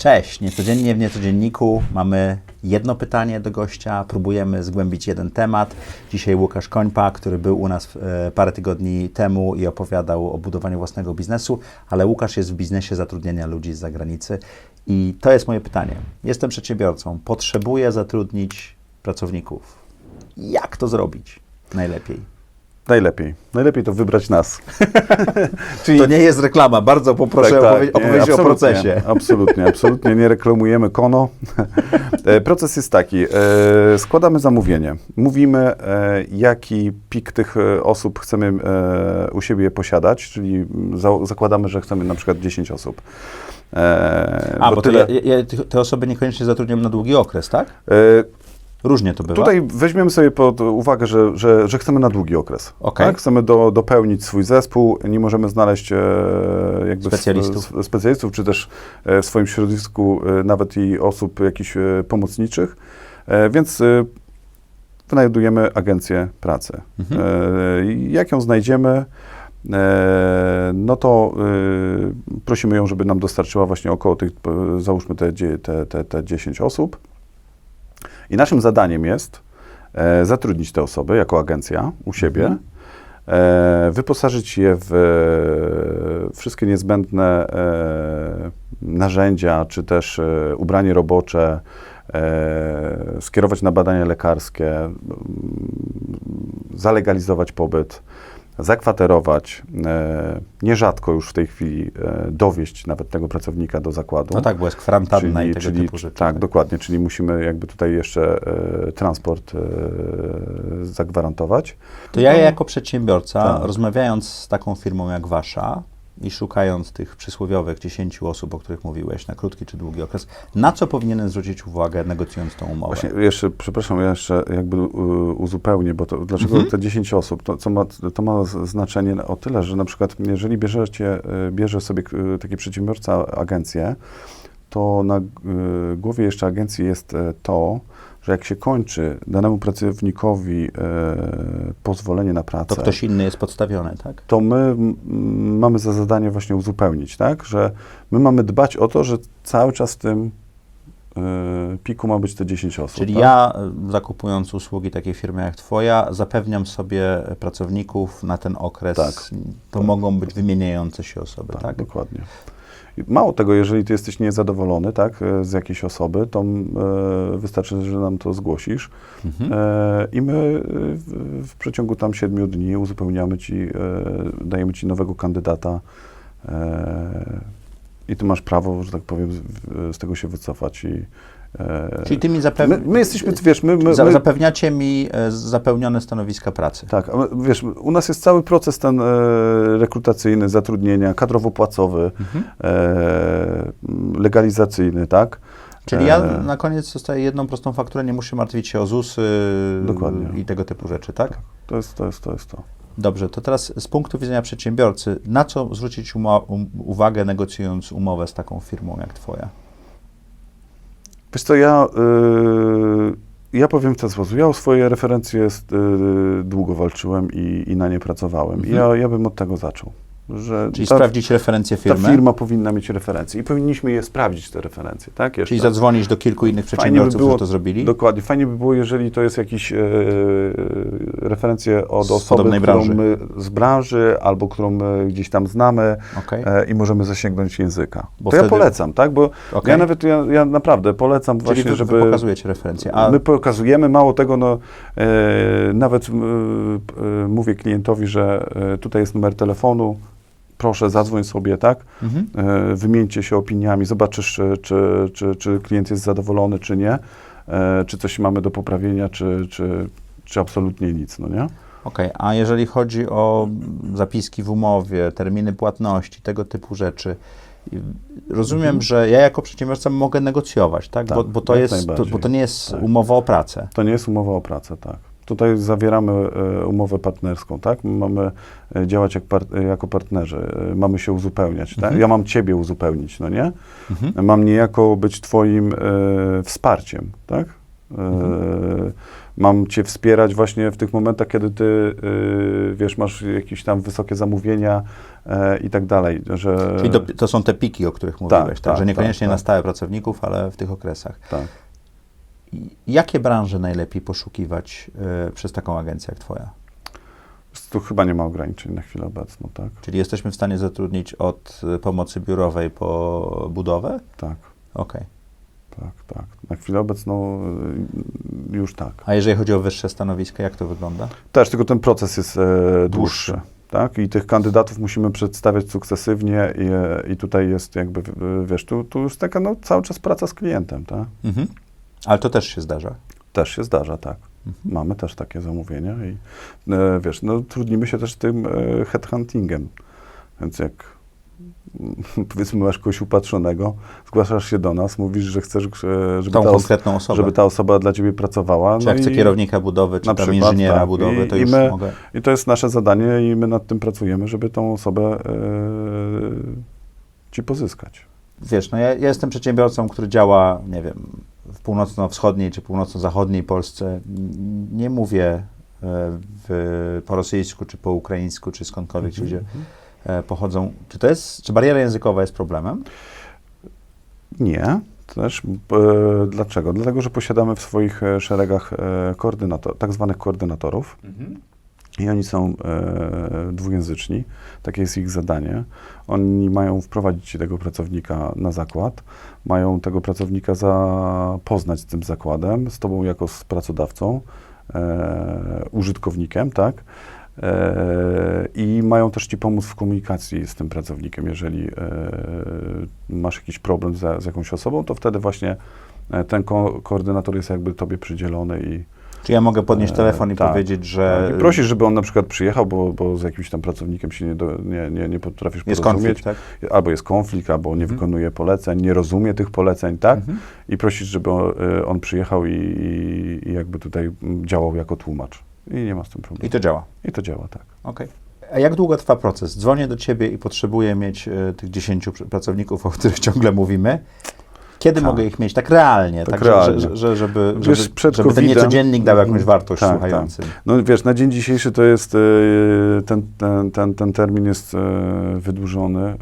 Cześć, niecodziennie w Niecodzienniku mamy jedno pytanie do gościa, próbujemy zgłębić jeden temat. Dzisiaj Łukasz Końpa, który był u nas e, parę tygodni temu i opowiadał o budowaniu własnego biznesu, ale Łukasz jest w biznesie zatrudniania ludzi z zagranicy i to jest moje pytanie. Jestem przedsiębiorcą, potrzebuję zatrudnić pracowników. Jak to zrobić najlepiej? Najlepiej. Najlepiej to wybrać nas. Czyli To nie jest reklama, bardzo poproszę Tak, tak, opowie- nie, opowiedzieć o absolutnie, procesie. Absolutnie, absolutnie nie reklamujemy Kono. E, Proces jest taki, e, składamy zamówienie, mówimy e, jaki pik tych osób chcemy e, u siebie posiadać, czyli za, zakładamy, że chcemy na przykład 10 osób. E, A, bo, to tyle- ja, ja, te osoby niekoniecznie zatrudniam na długi okres, tak? e, Różnie to bywa. Tutaj weźmiemy sobie pod uwagę, że, że, że chcemy na długi okres. Okej. Tak? Chcemy do, dopełnić swój zespół, nie możemy znaleźć e, jakby Specjalistów. s- specjalistów, czy też e, w swoim środowisku e, nawet i osób jakichś e, pomocniczych, e, więc e, wynajdujemy agencję pracy. Mhm. E, jak ją znajdziemy, no to prosimy ją, żeby nam dostarczyła właśnie około tych, załóżmy te, te, te, te 10 osób. I naszym zadaniem jest e, zatrudnić te osoby jako agencja u siebie, Mhm. e, wyposażyć je w e, wszystkie niezbędne e, narzędzia, czy też e, ubranie robocze, e, skierować na badania lekarskie, zalegalizować pobyt, zakwaterować, e, nierzadko już w tej chwili e, dowieść nawet tego pracownika do zakładu. No tak, bo jest kwarantanna i tego czyli, typu rzeczy. Tak, dokładnie, czyli musimy jakby tutaj jeszcze e, transport e, zagwarantować. To ja jako przedsiębiorca, Tak. rozmawiając z taką firmą jak wasza i szukając tych przysłowiowych 10 osób, o których mówiłeś, na krótki czy długi okres, na co powinienem zwrócić uwagę, negocjując tą umowę? Właśnie jeszcze, przepraszam, ja jeszcze jakby u- uzupełnię, bo to, dlaczego Mhm. te 10 osób, to, co ma, to ma znaczenie o tyle, że na przykład jeżeli bierzecie, e, bierze sobie k- taki przedsiębiorca agencję, to na e, głowie jeszcze agencji jest e, to, że jak się kończy danemu pracownikowi e, pozwolenie na pracę, To ktoś inny jest podstawiony, tak? to my mamy za zadanie właśnie uzupełnić, tak? Że my mamy dbać o to, że cały czas w tym y, piku ma być te 10 osób. Czyli tak? ja, y, zakupując usługi takiej firmy jak Twoja, zapewniam sobie pracowników na ten okres. Tak. To Tak. mogą być wymieniające się osoby, tak? Tak, dokładnie. Mało tego, jeżeli ty jesteś niezadowolony tak, e, z jakiejś osoby, to e, wystarczy, że nam to zgłosisz Mhm. e, i my e, w, w przeciągu tam siedmiu dni uzupełniamy ci, e, dajemy ci nowego kandydata e, i ty masz prawo, że tak powiem, z, z tego się wycofać i Czyli ty mi my, my jesteśmy, wiesz, my, my, za- my zapewniacie mi e, zapełnione stanowiska pracy. tak, wiesz, u nas jest cały proces ten e, rekrutacyjny, zatrudnienia, kadrowo-płacowy, Mhm. e, legalizacyjny, tak? Czyli ja E, na koniec dostaję jedną prostą fakturę, nie muszę martwić się o ZUS i tego typu rzeczy, tak? To jest to. Jest, to, jest to. Dobrze, to teraz z punktu widzenia przedsiębiorcy, na co zwrócić um, uwagę negocjując umowę z taką firmą jak Twoja? Wiesz co, ja, y, ja powiem w ten sposób. Ja o swoje referencje y, długo walczyłem i, i na nie pracowałem. Mhm. ja, ja bym od tego zaczął. Że Czyli ta, sprawdzić referencję ta firmy, firma powinna mieć referencje i powinniśmy je sprawdzić, te referencje, tak? Jeszcze. czyli zadzwonić do kilku innych Fajnie by przedsiębiorców, było- którzy to zrobili. Dokładnie. Fajnie by było, jeżeli to jest jakiś e, referencje od Z osoby, którą branży. my z branży, albo którą my gdzieś tam znamy Okej. e, i możemy zasięgnąć języka. Bo to ja wtedy- polecam, tak? Bo Okej. ja nawet, ja, ja naprawdę polecam Czyli właśnie, wy, żeby... wy pokazujecie referencję. A My pokazujemy, mało tego, no, e, nawet e, mówię klientowi, że e, tutaj jest numer telefonu, proszę zadzwoń sobie, tak? mhm. E, wymieńcie się opiniami, zobaczysz, czy, czy, czy, klient jest zadowolony, czy nie, e, czy coś mamy do poprawienia, czy, czy, czy absolutnie nic, no nie? Okej, a jeżeli chodzi o zapiski w umowie, terminy płatności, tego typu rzeczy, rozumiem, Mhm. że ja jako przedsiębiorca mogę negocjować, tak? Tak, bo, bo, to jest, to, bo to nie jest Tak. umowa o pracę. To nie jest umowa o pracę, tak. Tutaj zawieramy e, umowę partnerską, tak? My mamy e, działać jak e, jako partnerzy, e, mamy się uzupełniać, tak? Mhm. Ja mam ciebie uzupełnić, no nie? Mhm. Mam niejako być twoim e, wsparciem, tak? E, Mhm. Mam cię wspierać właśnie w tych momentach, kiedy ty, y, wiesz, masz jakieś tam wysokie zamówienia e, i tak dalej, że... Czyli to, to są te piki, o których mówiłeś, tak? tak, że niekoniecznie tak, na tak. stałe pracowników, ale w tych okresach. Tak. Jakie branże najlepiej poszukiwać y, przez taką agencję jak Twoja? Tu chyba nie ma ograniczeń na chwilę obecną, tak? Czyli jesteśmy w stanie zatrudnić od y, pomocy biurowej po budowę? Tak, Okej. tak, tak. Na chwilę obecną y, już tak. A jeżeli chodzi o wyższe stanowiska, jak to wygląda? Też, tylko ten proces jest e, dłuższy. Tak? I tych kandydatów musimy przedstawiać sukcesywnie i, e, i tutaj jest jakby, w- wiesz, tu, tu jest taka no, cały czas praca z klientem, tak? Mhm. Ale to też się zdarza. Też się zdarza, tak. Mhm. Mamy też takie zamówienia i e, wiesz, no trudnimy się też tym e, headhuntingiem. Więc jak mm, powiedzmy masz kogoś upatrzonego, zgłaszasz się do nas, mówisz, że chcesz, e, żeby, Tą ta, konkretną osobę. żeby ta osoba dla ciebie pracowała. Czy no jak chcę i- kierownika budowy, czy tam przykład, inżyniera tak. budowy, to I- i już my- mogę. I to jest nasze zadanie i my nad tym pracujemy, żeby tą osobę e, ci pozyskać. Wiesz, no ja, ja jestem przedsiębiorcą, który działa, nie wiem, północno-wschodniej czy północno-zachodniej Polsce. Nie mówię e, w, po rosyjsku, czy po ukraińsku, czy skądkolwiek ci ludzie e, pochodzą. Czy to jest, czy bariera językowa jest problemem? Nie. Też. E, dlaczego? Dlatego, że posiadamy w swoich e, szeregach e, koordynator, tak zwanych koordynatorów i oni są e, dwujęzyczni. Takie jest ich zadanie. Oni mają wprowadzić tego pracownika na zakład, mają tego pracownika zapoznać z tym zakładem, z tobą jako z pracodawcą, e, użytkownikiem, tak? E, I mają też Ci pomóc w komunikacji z tym pracownikiem. Jeżeli e, masz jakiś problem z, z jakąś osobą, to wtedy właśnie e, ten ko- koordynator jest jakby Tobie przydzielony i, Czy ja mogę podnieść E, telefon i tak, powiedzieć, że tak, i prosisz, żeby on na przykład przyjechał, bo, bo z jakimś tam pracownikiem się nie, do, nie, nie, nie potrafisz jest porozumieć. konflikt, tak? Albo jest konflikt, albo nie Mhm. wykonuje poleceń, nie rozumie tych poleceń, tak? Mhm. I prosisz, żeby on, e, on przyjechał i, i, jakby tutaj działał jako tłumacz. I nie ma z tym problemu. I to działa. I to działa, tak. Okej. A jak długo trwa proces? Dzwonię do ciebie i potrzebuję mieć e, tych 10 pr- pracowników, o których ciągle mówimy. Kiedy Tak. mogę ich mieć? Tak realnie, Tak tak, realnie. Że, że, że, żeby, Wiesz, żeby, żeby ten COVID-em- niecodziennik dał jakąś wartość Tak, słuchającym. No wiesz, na dzień dzisiejszy to jest, e, ten, ten, ten, ten termin jest e, wydłużony e,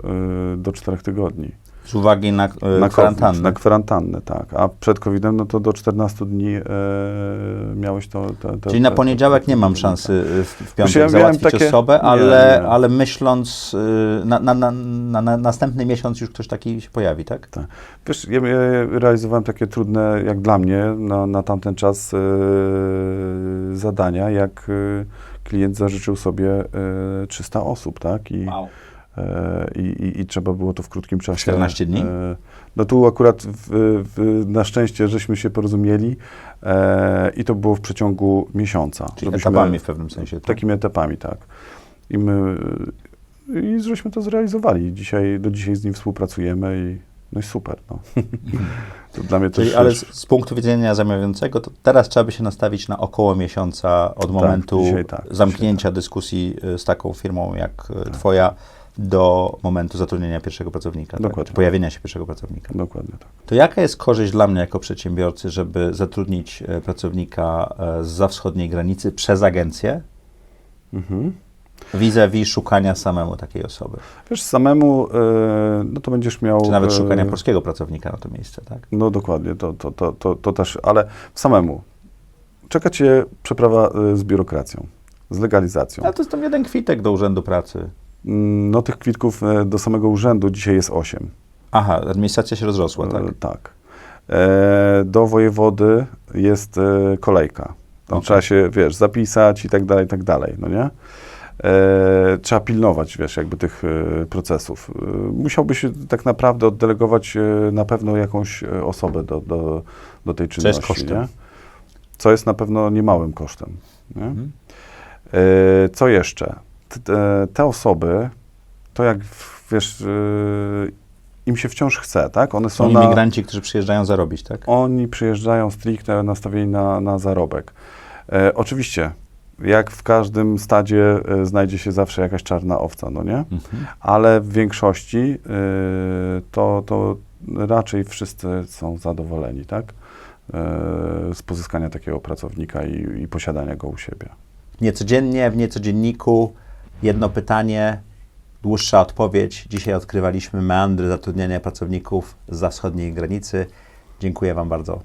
do czterech tygodni. Z uwagi na, e, Na COVID, kwarantannę. Na kwarantannę, tak. A przed COVID-em, no to do 14 dni e, miałeś to... to, to Czyli na poniedziałek nie mam tak. szansy e, w, w piątek ja załatwić takie- osobę, nie, ale, nie. ale myśląc e, na, na, na, na, na następny miesiąc już ktoś taki się pojawi, tak? Wiesz, ja, ja realizowałem takie trudne, jak dla mnie, na, na tamten czas e, zadania, jak e, klient zażyczył sobie e, 300 osób, tak? I, E, I, i, I trzeba było to w krótkim czasie. 14 dni? E, No tu akurat w, w, na szczęście żeśmy się porozumieli e, i to było w przeciągu miesiąca. Czyli etapami w pewnym sensie. Tak? Takimi etapami, tak. I my i żeśmy to zrealizowali. Dzisiaj, do dzisiaj z nim współpracujemy i no i super. No. to dla mnie Czyli, ale z, z punktu widzenia zamawiającego, to teraz trzeba by się nastawić na około miesiąca od momentu dzisiaj tak, zamknięcia dyskusji y, z taką firmą jak y, Twoja do momentu zatrudnienia pierwszego pracownika, tak? Dokładnie. czy pojawienia się pierwszego pracownika. Dokładnie tak. To jaka jest korzyść dla mnie jako przedsiębiorcy, żeby zatrudnić e, pracownika e, z wschodniej granicy przez agencję, Mhm. vis-a-vis szukania samemu takiej osoby? Wiesz, samemu, e, no to będziesz miał... Czy nawet szukania polskiego pracownika na to miejsce, tak? No dokładnie, to, to, to, to, to też, ale samemu. Czeka cię przeprawa z biurokracją, z legalizacją. Ale to jest tam jeden kwitek do urzędu pracy. Mm, No tych kwitków e, do samego urzędu dzisiaj jest 8. Aha, administracja się rozrosła, tak? E, tak. E, do wojewody jest kolejka. Tam Okej. trzeba się, wiesz, zapisać i tak dalej, i tak dalej, no nie? E, trzeba pilnować, wiesz, jakby tych e, procesów. E, musiałbyś tak naprawdę oddelegować e, na pewno jakąś e, osobę do, do, do tej Co czynności, jest kosztem. nie? Co jest na pewno niemałym kosztem, nie? Mhm. E, Co jeszcze? Te- osoby, to jak wiesz, e, im się wciąż chce, tak? One są Są na, imigranci, którzy przyjeżdżają zarobić, tak? Oni przyjeżdżają stricte nastawieni na, na zarobek. E, oczywiście, jak w każdym stadzie e, znajdzie się zawsze jakaś czarna owca, no nie? Mhm. Ale w większości e, to, to raczej wszyscy są zadowoleni, tak? e, z pozyskania takiego pracownika i, i posiadania go u siebie. Niecodziennie w Niecodzienniku Jedno pytanie, dłuższa odpowiedź. Dzisiaj odkrywaliśmy meandry zatrudniania pracowników z wschodniej granicy. Dziękuję Wam bardzo.